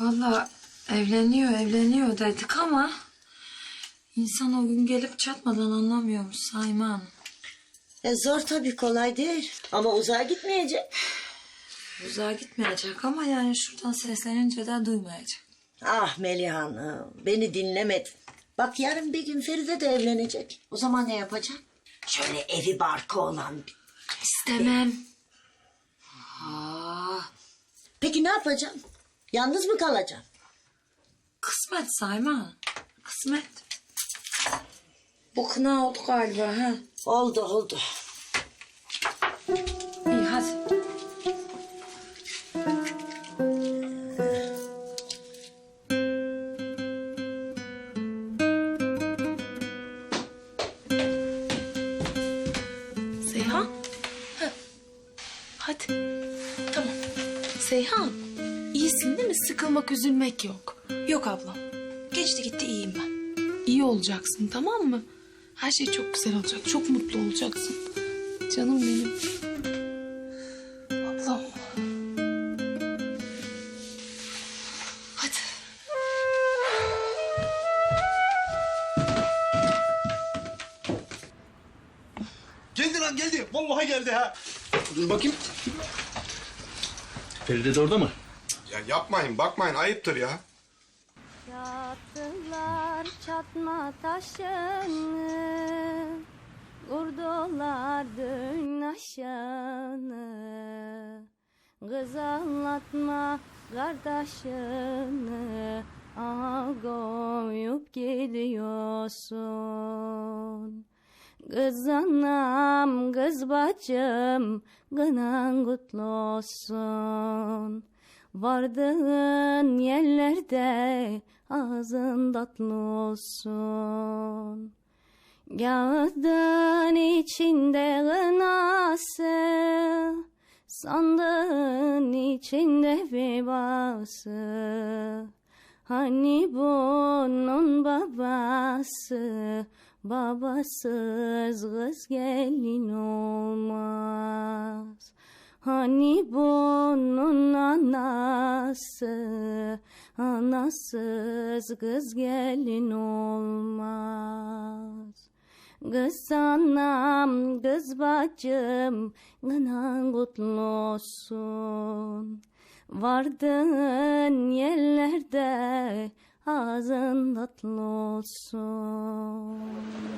Valla evleniyor evleniyor dedik ama... ...insan o gün gelip çatmadan anlamıyormuş Sayma Hanım. E zor tabii kolay değil. Ama uzağa gitmeyecek. Uzağa gitmeyecek ama yani şuradan seslenince de duymayacak. Ah Melih Hanım beni dinlemedin. Bak yarın bir gün Feride de evlenecek. O zaman ne yapacağım? Şöyle evi barkı olan bir... İstemem. Aa, Peki ne yapacağım? Yalnız mı kalacağım? kısmet Sayma Hanım. Kısmet. Bu kına oldu galiba ha. Oldu oldu. İyi hadi. Seyhan. Heh. Hadi. Tamam. Seyhan. İyisin değil mi? Sıkılmak, üzülmek yok. Yok ablam. Geçti gitti iyiyim ben. İyi olacaksın tamam mı? Her şey çok güzel olacak. Çok mutlu olacaksın. Canım benim. Ablam. Hadi. Geldi lan geldi. Vallahi geldi ha. Dur bakayım. Feride de orada mı? Ya yapmayın, bakmayın, ayıptır ya. Yattılar çatma taşını Kurdular dün aşağını Kız anlatma kardeşini Aha koyup gidiyorsun Kız anam, kız bacım, gınan kutlu olsun. Vardığın yerlerde ağzın tatlı olsun. Kağıdın içinde gınası, sandığın içinde vebası. Hani bunun babası, babasız kız gelin olmaz. Hani bunun anası, anasız kız gelin olmaz. Kız anam, kız bacım, gınan kutlu olsun. Vardığın yerlerde ağzın tatlı olsun.